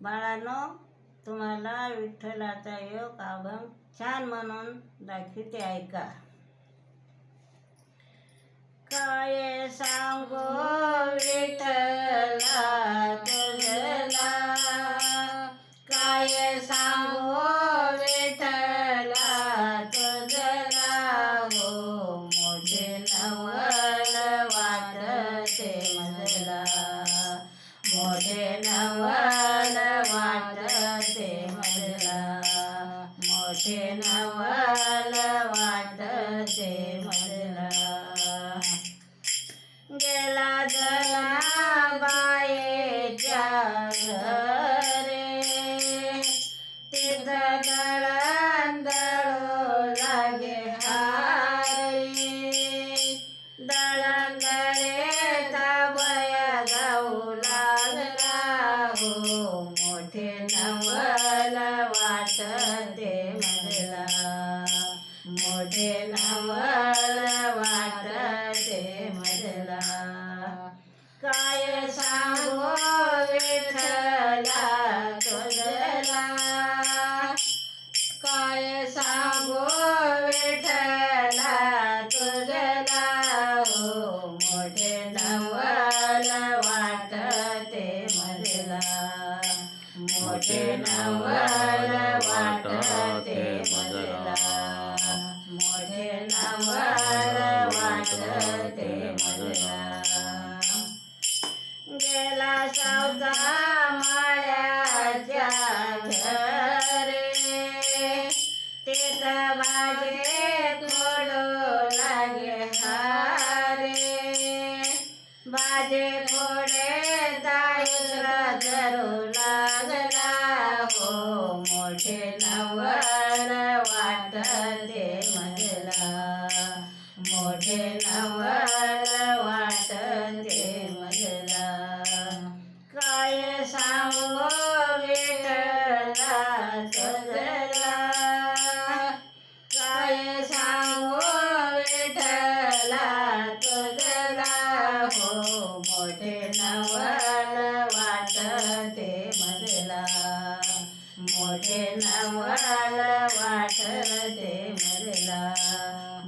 बाळानो तुम्हाला विठ्ठलाचा योग अभंग छान म्हणून दाखवते ऐका. काय सांगो? गेला सांगू विठ्ठला वाटते मजला मोठे नवल वाटते मजला काय सांगू विठ्ठला तुझला? काय सांगू विठ्ठला तुझला? हो मोठे नवल वाटते मजला मोठे नवल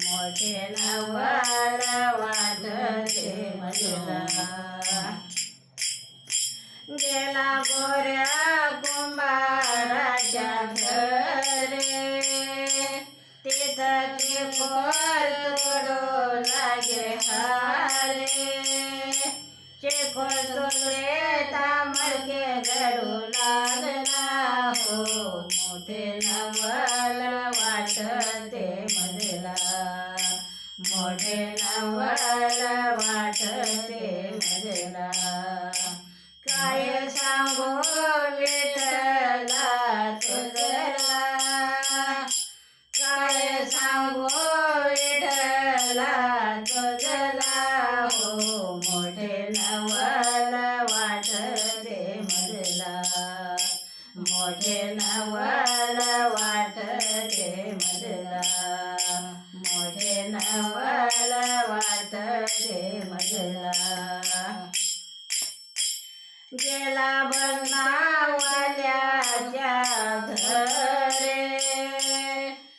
मोठे नवल वाटते मजला गेला गोऱ्या कुंभाराच्या घरे तिथं ते खोल तोडू लागे हारे. चिखोल तोडले तामरके मोठे नवल वाटते मजला काय सांगो विठ्ठला तुझला काय सांगो विठ्ठला तुझला हो मोठे नवल वाटते मजला मोठे नवल प्रेम गेला गेला भजनावाल्याच्या घरे.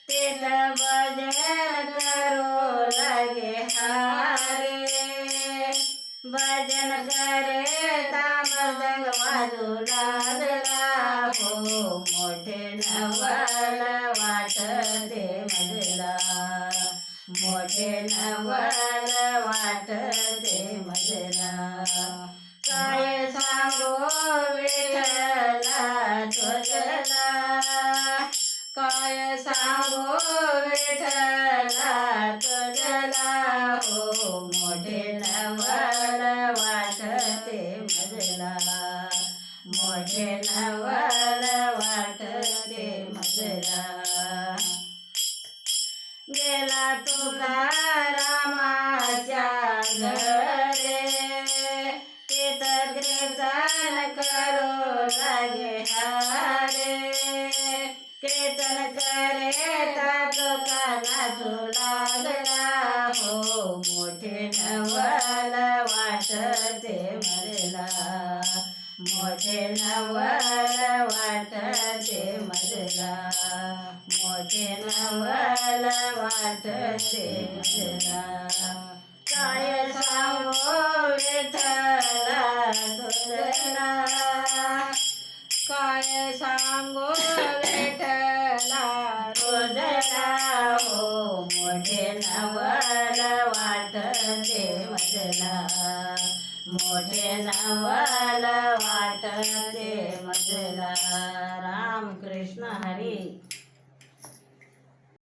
तिथं भजन करो लागे हारे. भजन करे तामदंग वाजू लागला. हो मोठे नवा विठ्ठला जला हो मोठे नवल वाटते मजला. मोठे नवल वाटते मजला. गेला तुकारामाच्या घरे. तिथं कीर्तन करू लागे हा. मोठे नवल वाटते मरला मोठे मोठे नवल मजला मोठे नवल वाटते मजला काय सांगो वेठला तुझला काय सांगो विठला तुझला हो मोठे नवल वाटते मजला मोठे नवल वाटते मजला